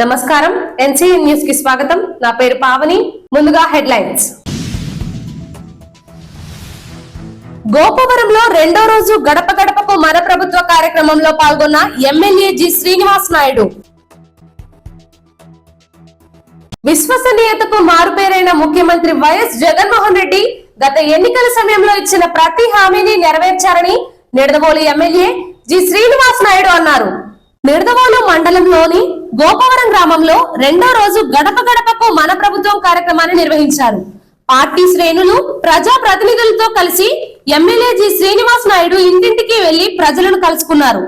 నమస్కారం. ఎన్సీఎన్ న్యూస్కి స్వాగతం. నా పేరు పావని. ముందుగా హెడ్లైన్స్. గోపవరంలో రెండో రోజు గడప గడపకు మన ప్రభుత్వ కార్యక్రమంలో పాల్గొన్న ఎమ్మెల్యే జి. శ్రీనివాస్ నాయుడు. విశ్వసనీయతకు మారుపేరైన ముఖ్యమంత్రి వైఎస్ జగన్మోహన్ రెడ్డి గత ఎన్నికల సమయంలో ఇచ్చిన ప్రతి హామీని నెరవేర్చారని నిడదవోలు ఎమ్మెల్యే జి. శ్రీనివాస్ నాయుడు అన్నారు. నిడదవోలు మండలంలోని గోపవరం గ్రామంలో రెండో రోజు గడప గడపకు మన ప్రభుత్వం కార్యక్రమాన్ని నిర్వహించారు. పార్టీ శ్రేణులు ప్రజా ప్రతినిధులతో కలిసి ఎమ్మెల్యే జి. శ్రీనివాస్ నాయుడు ఇంటింటికి వెళ్ళి ప్రజలను కలుసుకున్నారు.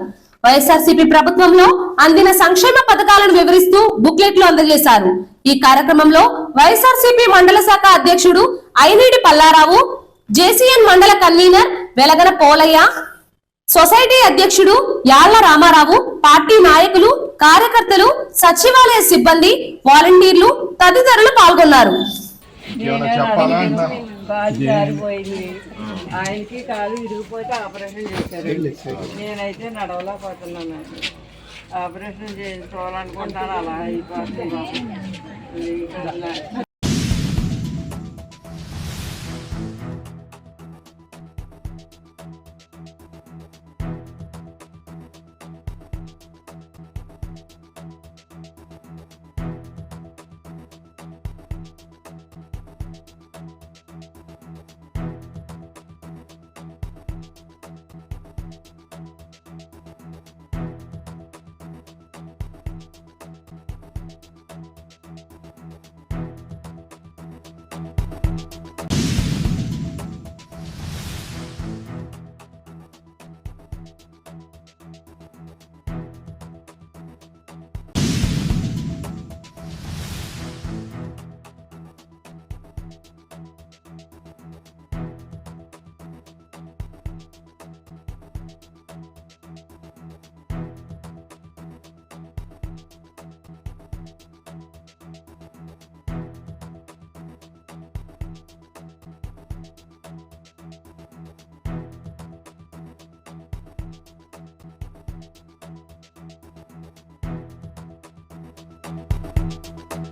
వైఎస్ఆర్సీపీ ప్రభుత్వంలో అందిన సంక్షేమ పథకాలను వివరిస్తూ బుక్లెట్లు అందజేశారు. ఈ కార్యక్రమంలో వైఎస్ఆర్సీపీ మండల శాఖ అధ్యక్షుడు ఐనీడి పల్లారావు జేసీఎన్ మండల కన్వీనర్ వెలగన పోలయ్య సొసైటీ అధ్యక్షుడు యాళ్ళ రామారావు పార్టీ నాయకులు కార్యకర్తలు సచివాలయ సిబ్బంది వాలంటీర్లు తదితరులు పాల్గొన్నారు. ఆయనకి కాలు విరిగిపోతే ఆపరేషన్ చేశారు నేనైతే నడవలేకపోతున్నాను ఆపరేషన్ చేసుకోవాలనుకుంటాను అలా అయిపోతుంది.